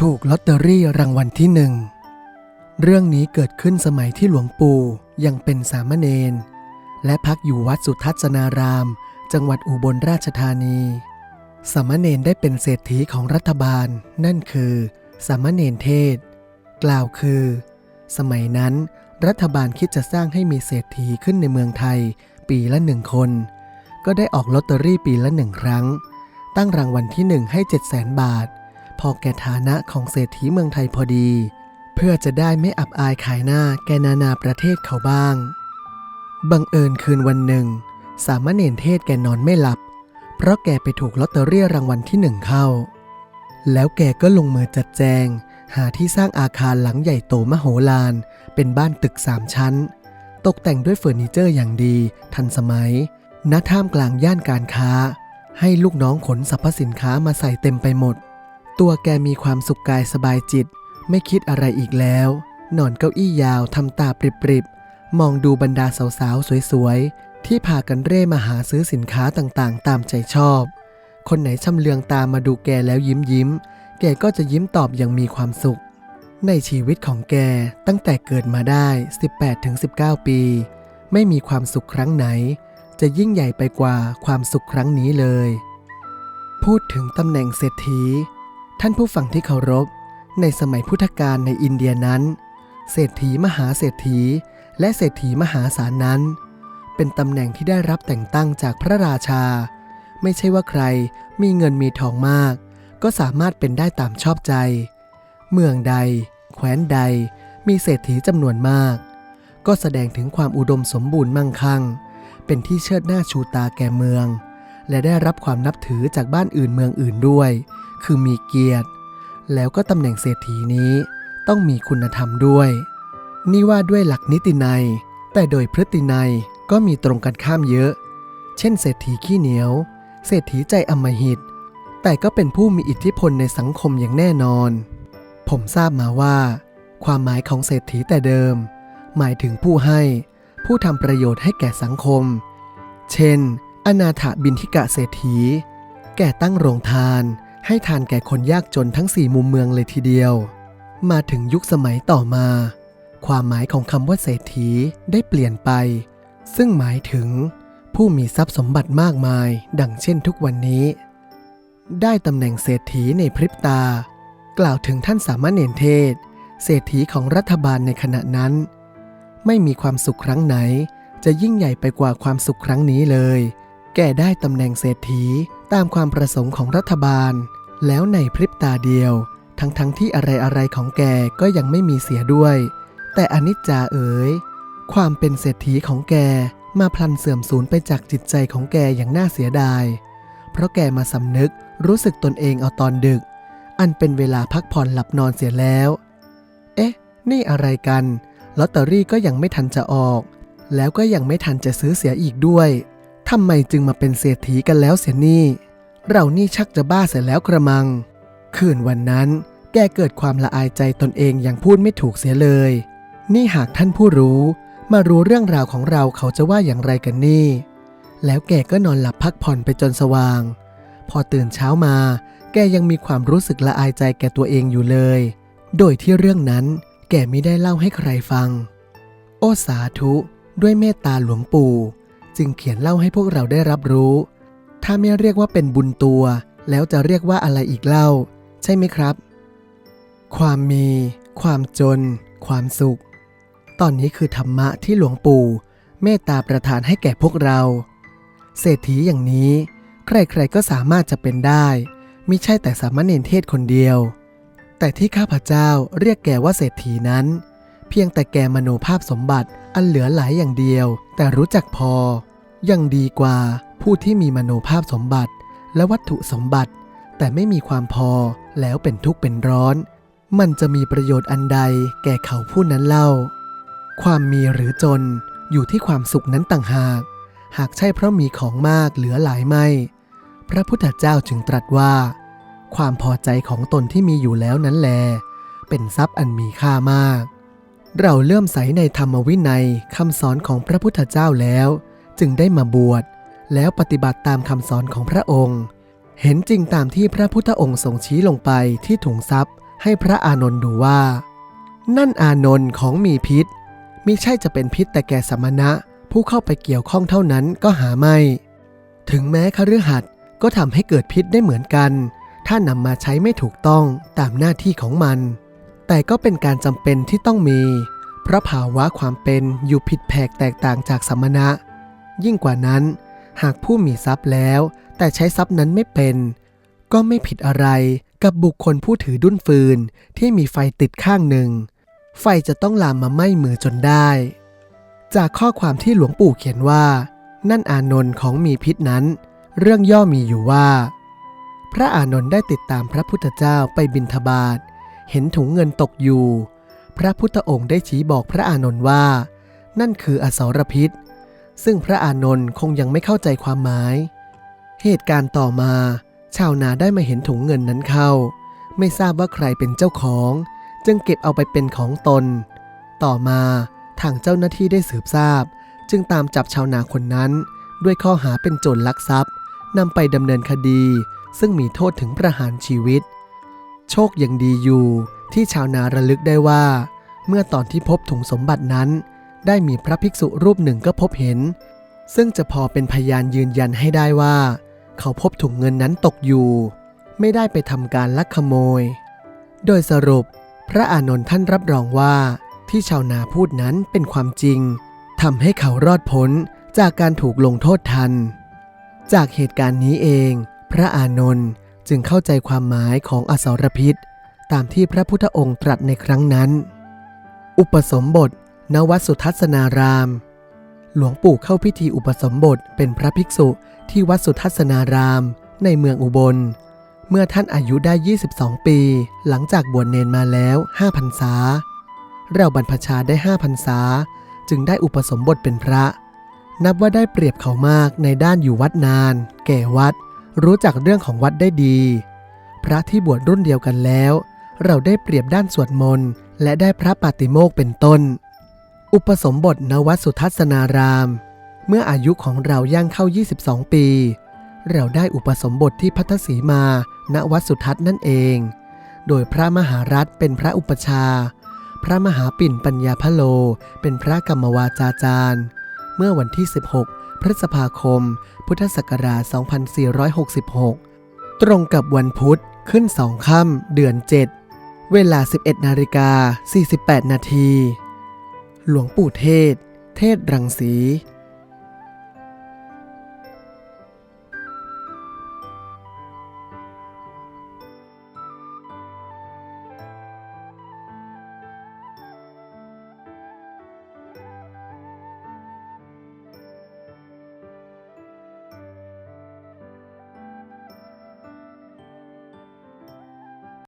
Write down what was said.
ถูกลอตเตอรี่รางวัลที่หนึ่ง เรื่องนี้เกิดขึ้นสมัยที่หลวงปู่ยังเป็นสามเณรและพักอยู่วัดสุทัศนาราม จังหวัดอุบลราชธานี สามเณรได้เป็นเศรษฐีของรัฐบาล นั่นคือ สามเณรเทศ กล่าวคือ สมัยนั้น รัฐบาลคิดจะสร้างให้มีเศรษฐีขึ้นในเมืองไทย ปีละหนึ่งคน ก็ได้ออกลอตเตอรี่ปีละหนึ่งครั้ง ตั้งรางวัลที่หนึ่งให้ 7 0 0 0 0 0 บาท พอแก่ฐานะของเศรษฐีเมืองไทยพอดี เพื่อจะได้ไม่อับอายขายหน้าแกนานาประเทศเขาบ้าง บังเอิญคืนวันหนึ่ง สามเณรเทศแกนอนไม่หลับ เพราะแกไปถูกลอตเตอรี่รางวัลที่หนึ่งเข้า แล้วแกก็ลงมือจัดแจง หาที่สร้างอาคารหลังใหญ่โตมโหฬารเป็นบ้านตึกสามชั้น ตกแต่งด้วยเฟอร์นิเจอร์อย่างดีทันสมัยณท่ามกลางย่านการค้า ให้ลูกน้องขนสรรพสินค้ามาใส่เต็มไปหมด ตัวแกมีความสุขกายสบายจิต ไม่คิดอะไรอีกแล้ว นอนเก้าอี้ยาวทำตาปริบๆ มองดูบรรดาสาวๆ สวยๆ ที่พากันเร่มาหาซื้อสินค้าต่างๆ ตามใจชอบ คนไหนชำเลืองตามมาดูแกแล้วยิ้มยิ้มๆแกก็จะยิ้มตอบอย่างมีความสุข ในชีวิตของแกตั้งแต่เกิดมาได้ 18-19 ปี ไม่มีความสุขครั้งไหน จะยิ่งใหญ่ไปกว่าความสุขครั้งนี้เลย พูดถึงตำแหน่งเศรษฐี ท่านผู้ฟังที่เคารพ ในสมัยพุทธกาลในอินเดียนั้น เศรษฐีมหาเศรษฐี และเศรษฐีมหาศาลนั้น เป็นตำแหน่งที่ได้รับแต่งตั้งจากพระราชา ไม่ใช่ว่าใครมีเงินมีทองมาก ก็สามารถเป็นได้ตามชอบใจ เมืองใด แคว้นใด มีเศรษฐีจำนวนมาก ก็แสดงถึงความอุดมสมบูรณ์มั่งคั่ง เป็นที่เชิดหน้าชูตาแก่เมือง และได้รับความนับถือจากบ้านอื่นเมืองอื่นด้วย คือมีเกียรติ แล้วก็ตำแหน่งเศรษฐีนี้ต้องมีคุณธรรมด้วย นี่ว่าด้วยหลักนิตินัย แต่โดยพฤตินัยก็มีตรงกันข้ามเยอะ เช่น เศรษฐีขี้เหนียว เศรษฐีใจอมหิต แต่ก็เป็นผู้มีอิทธิพลในสังคมอย่างแน่นอน ผมทราบมาว่า ความหมายของเศรษฐีแต่เดิม หมายถึงผู้ให้ ผู้ทำประโยชน์ให้แก่สังคม เช่น อนาถบินทิกะเศรษฐี แก่ตั้งโรงทาน ให้ทานแก่คนยากจนทั้งสี่มุมเมืองเลยทีเดียว มาถึงยุคสมัยต่อมา ความหมายของคำว่าเศรษฐีได้เปลี่ยนไป ซึ่งหมายถึง ผู้มีทรัพย์สมบัติมากมาย ดังเช่นทุกวันนี้ ได้ตำแหน่งเศรษฐีในพริบตา กล่าวถึงท่านสามเณรเทศ เศรษฐีของรัฐบาลในขณะนั้น ไม่มีความสุขครั้งไหน จะยิ่งใหญ่ไปกว่าความสุขครั้งนี้เลย แกได้ตำแหน่งเศรษฐีตามความประสงค์ของรัฐบาล แล้วในพริบตาเดียว ทั้งๆทที่อะไรๆของแกก็ยังไม่มีเสียด้วย แต่อนิจจาเอ๋ยความเป็นเศรษฐีของแกมาพลันเสื่อมสูญไปจากจิตใจของแกอย่างน่าเสียดาย เพราะแกมาสำนึกรู้สึกตนเองเอาตอนดึก อันเป็นเวลาพักผ่อนหลับนอนเสียแล้ว เอ๊ะ นี่อะไรกัน ลอตเตอรี่ก็ยังไม่ทันจะออก แล้วก็ยังไม่ทันจะซื้อเสียอีกด้วย ทำไมจึงมาเป็นเศรษฐีกันแล้วเสียนี่ เรานี่ชักจะบ้าเสียแล้วกระมัง คืนวันนั้น แกเกิดความละอายใจตนเองอย่างพูดไม่ถูกเสียเลย นี่หากท่านผู้รู้ มารู้เรื่องราวของเราเขาจะว่าอย่างไรกันนี่ แล้วแกก็นอนหลับพักผ่อนไปจนสว่าง พอตื่นเช้ามา แกยังมีความรู้สึกละอายใจแกตัวเองอยู่เลย โดยที่เรื่องนั้น แกไม่ได้เล่าให้ใครฟัง โอสาธุ ด้วยเมตตาหลวงปู่ จึงเขียนเล่าให้พวกเราได้รับรู้ ถ้าไม่เรียกว่าเป็นบุญตัว แล้วจะเรียกว่าอะไรอีกเล่า ใช่ไหมครับ ความมี ความจน ความสุข ตอนนี้คือธรรมะที่หลวงปู่ เมตตาประทานให้แก่พวกเรา เศรษฐีอย่างนี้ ใครๆก็สามารถจะเป็นได้มิใช่แต่สามเณรเทศคนเดียว แต่ที่ข้าพเจ้าเรียกแกว่าเศรษฐีนั้น เพียงแต่แกมโนภาพสมบัติอันเหลือหลายอย่างเดียว แต่รู้จักพอ ยังดีกว่าผู้ที่มีมโนภาพสมบัติ และวัตถุสมบัติ แต่ไม่มีความพอแล้วเป็นทุกข์เป็นร้อน มันจะมีประโยชน์อันใดแก่เขาผู้นั้นเล่า ความมีหรือจนอยู่ที่ความสุขนั้นต่างหาก หากใช่เพราะมีของมากเหลือหลายไม่ พระพุทธเจ้าจึงตรัสว่า ความพอใจของตนที่มีอยู่แล้วนั้นแล เป็นทรัพย์อันมีค่ามาก เราเลื่อมใสในธรรมวินัยคำสอนของพระพุทธเจ้าแล้ว จึงได้มาบวช แล้วปฏิบัติตามคำสอนของพระองค์ เห็นจริงตามที่พระพุทธองค์ทรงชี้ลงไปที่ถุงทรัพย์ ให้พระอานนท์ดูว่า นั่นอานนท์ของมีพิษมิใช่จะเป็นพิษแต่แก่สมณะ ผู้เข้าไปเกี่ยวข้องเท่านั้นก็หาไม่ ถึงแม้คฤหัสถ์ก็ทำให้เกิดพิษได้เหมือนกัน ถ้านำมาใช้ไม่ถูกต้องตามหน้าที่ของมัน แต่ก็เป็นการจำเป็นที่ต้องมี เพราะภาวะความเป็นอยู่ผิดแผกแตกต่างจากสมณะ ยิ่งกว่านั้น หากผู้มีทรัพย์แล้ว แต่ใช้ทรัพย์นั้นไม่เป็น ก็ไม่ผิดอะไรกับบุคคลผู้ถือดุ้นฟืนที่มีไฟติดข้างหนึ่ง ไฟจะต้องลามมาไหม้มือจนได้ จากข้อความที่หลวงปู่เขียนว่า นั่นอานนท์ของมีพิษนั้น เรื่องย่อมีอยู่ว่า พระอานนท์ได้ติดตามพระพุทธเจ้าไปบิณฑบาต เห็นถุงเงินตกอยู่ พระพุทธองค์ได้ชี้บอกพระอานนท์ว่า นั่นคืออสรพิษ ซึ่งพระอานนท์คงยังไม่เข้าใจความหมาย เหตุการณ์ต่อมา ชาวนาได้มาเห็นถุงเงินนั้นเข้า ไม่ทราบว่าใครเป็นเจ้าของ จึงเก็บเอาไปเป็นของตน ต่อมาทางเจ้าหน้าที่ได้สืบทราบ จึงตามจับชาวนาคนนั้น ด้วยข้อหาเป็นโจรลักทรัพย์นำไปดำเนินคดี ซึ่งมีโทษถึงประหารชีวิต โชคยังดีอยู่ที่ชาวนาระลึกได้ว่า เมื่อตอนที่พบถุงสมบัตินั้น ได้มีพระภิกษุรูปหนึ่งก็พบเห็น ซึ่งจะพอเป็นพยานยืนยันให้ได้ว่า เขาพบถุงเงินนั้นตกอยู่ ไม่ได้ไปทำการลักขโมย โดยสรุป พระอานนท์ท่านรับรองว่าที่ชาวนาพูดนั้นเป็นความจริงทำให้เขารอดพ้นจากการถูกลงโทษทัน จากเหตุการณ์นี้เอง พระอานนท์ จึงเข้าใจความหมายของอสรพิษ ตามที่พระพุทธองค์ตรัสในครั้งนั้น อุปสมบท ณวัดสุทัศนาราม หลวงปู่เข้าพิธีอุปสมบทเป็นพระภิกษุที่วัดสุทัศนาราม ในเมืองอุบล เมื่อท่านอายุได้ 22 ปี หลังจากบวชเนนมาแล้ว5พรรษา เราบรรพชาได้5พรรษา จึงได้อุปสมบทเป็นพระ นับว่าได้เปรียบเขามากในด้านอยู่วัดนาน แก่วัด รู้จักเรื่องของวัดได้ดี พระที่บวชรุ่นเดียวกันแล้ว เราได้เปรียบด้านสวดมนต์และได้พระปาติโมกเป็นต้น อุปสมบทณวัดสุทัศนาราม เมื่ออายุของเราย่างเข้า 22 ปี เราได้อุปสมบทที่พัทธสีมา ณวัดสุทัศน์นั่นเอง โดยพระมหารัตเป็นพระอุปชา พระมหาปิ่นปัญญาพะโล เป็นพระกรรมวาจาจารย์ เมื่อวันที่ 16 พฤษภาคม พุทธศักราช 2466 ตรงกับวันพุธขึ้นสองค่ำเดือน 7 เวลา 11นาฬิกา48 นาที หลวงปู่เทศ เทศรังสี